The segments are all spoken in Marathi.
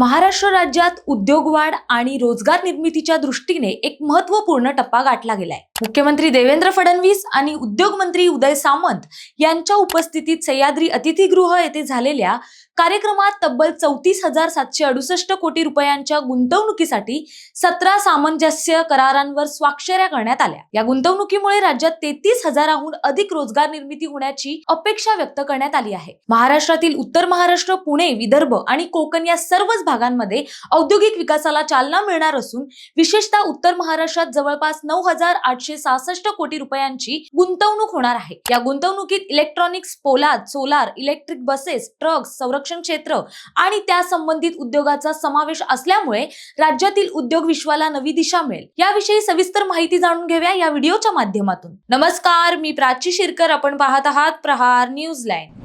महाराष्ट्र राज्यात उद्योगवाढ आणि रोजगार निर्मितीच्या दृष्टीने एक महत्त्वपूर्ण टप्पा गाठला गेलाय. मुख्यमंत्री देवेंद्र फडणवीस आणि उद्योगमंत्री उदय सामंत यांच्या उपस्थितीत सह्याद्री अतिथीगृह येथे झालेल्या कार्यक्रमात तब्बल चौतीस हजार सातशे अडुसष्ट कोटी रुपयांच्या गुंतवणुकीसाठी सतरा सामंजस्य करारांवर स्वाक्षऱ्या करण्यात आल्या. या गुंतवणुकीमुळे राज्यात तेहतीस हजाराहून अधिक रोजगार निर्मिती होण्याची अपेक्षा व्यक्त करण्यात आली आहे. महाराष्ट्रातील उत्तर महाराष्ट्र पुणे विदर्भ आणि कोकण या सर्वच भागांमध्ये औद्योगिक विकासाला चालना मिळणार असून विशेषतः उत्तर महाराष्ट्रात जवळपास नऊ हजार आठशे सहासष्ट कोटी रुपयांची गुंतवणूक होणार आहे. या गुंतवणुकीत इलेक्ट्रॉनिक्स पोलाद सोलार इलेक्ट्रिक बसेस ट्रक्स संरक्षण क्षेत्र आणि त्या संबंधित उद्योगाचा समावेश असल्यामुळे राज्यातील उद्योग विश्वाला नवी दिशा मिळेल. याविषयी सविस्तर माहिती जाणून घेऊया या व्हिडिओच्या माध्यमातून. नमस्कार मी प्राची शिरकर. आपण पाहत आहात प्रहार न्यूज लाईन.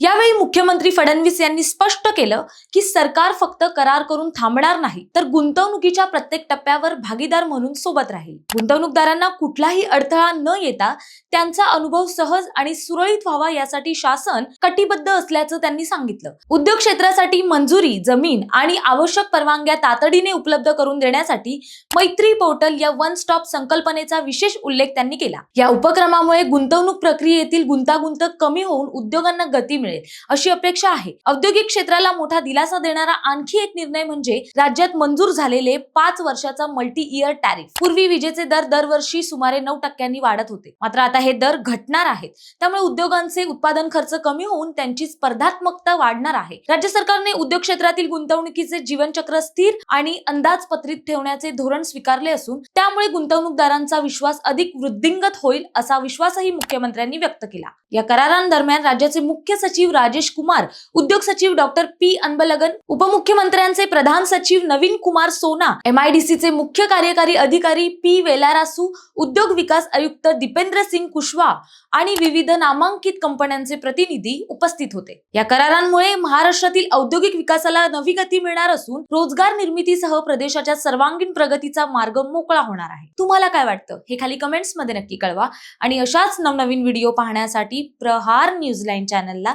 यावेळी मुख्यमंत्री फडणवीस यांनी स्पष्ट केलं की सरकार फक्त करार करून थांबणार नाही तर गुंतवणुकीच्या प्रत्येक टप्प्यावर भागीदार म्हणून सोबत राहील. गुंतवणूकदारांना कुठलाही अडथळा न येता त्यांचा अनुभव सहज आणि सुरळीत व्हावा यासाठी शासन कटिबद्ध असल्याचं त्यांनी सांगितलं. उद्योग क्षेत्रासाठी मंजुरी जमीन आणि आवश्यक परवानग्या तातडीने उपलब्ध करून देण्यासाठी मैत्री पोर्टल या वन स्टॉप संकल्पनेचा विशेष उल्लेख त्यांनी केला. या उपक्रमामुळे गुंतवणूक प्रक्रियेतील गुंतागुंत कमी होऊन उद्योगांना गती मिळेल अशी अपेक्षा आहे. औद्योगिक क्षेत्राला मोठा दिलासा देणारा आणखी एक निर्णय म्हणजे राज्यात मंजूर झालेले पाच वर्षाचा मल्टी इयर टॅरिफ पूर्वी विजेचे दर दरवर्षी सुमारे नऊ टक्क्यांनी वाढत होते. मात्र आता हे दर घटणार आहेत. त्यामुळे उद्योगांचे उत्पादन खर्च कमी होऊन त्यांची स्पर्धात्मकता वाढणार आहे. राज्य सरकारने उद्योग क्षेत्रातील गुंतवणुकीचे जीवनचक्र स्थिर आणि अंदाजपत्रित ठेवण्याचे धोरण स्वीकारले असून त्यामुळे गुंतवणूकदारांचा विश्वास अधिक वृद्धिंगत होईल असा विश्वासही मुख्यमंत्र्यांनी व्यक्त केला. या करारांदरम्यान राज्याचे मुख्य सचिव राजेश कुमार उद्योग सचिव डॉक्टर पी अनबलगन उपमुख्यमंत्र्यांचे प्रधान सचिव नवीन कुमार सोना एमआयडीसीचे मुख्य कार्यकारी अधिकारी पी वेलारासू उद्योग विकास आयुक्त दीपेंद्र सिंग कुशवा आणि विविध नामांकित कंपन्यांचे प्रतिनिधी उपस्थित होते. या करारांमुळे महाराष्ट्रातील औद्योगिक विकासाला नवी गती मिळणार असून रोजगार निर्मितीसह प्रदेशाच्या सर्वांगीण प्रगतीचा मार्ग मोकळा होणार आहे. तुम्हाला काय वाटतं? हे खाली कमेंट्समध्ये नक्की कळवा आणि अशाच नवनवीन व्हिडिओ पाहण्यासाठी प्रहार न्यूजलाईन चॅनलला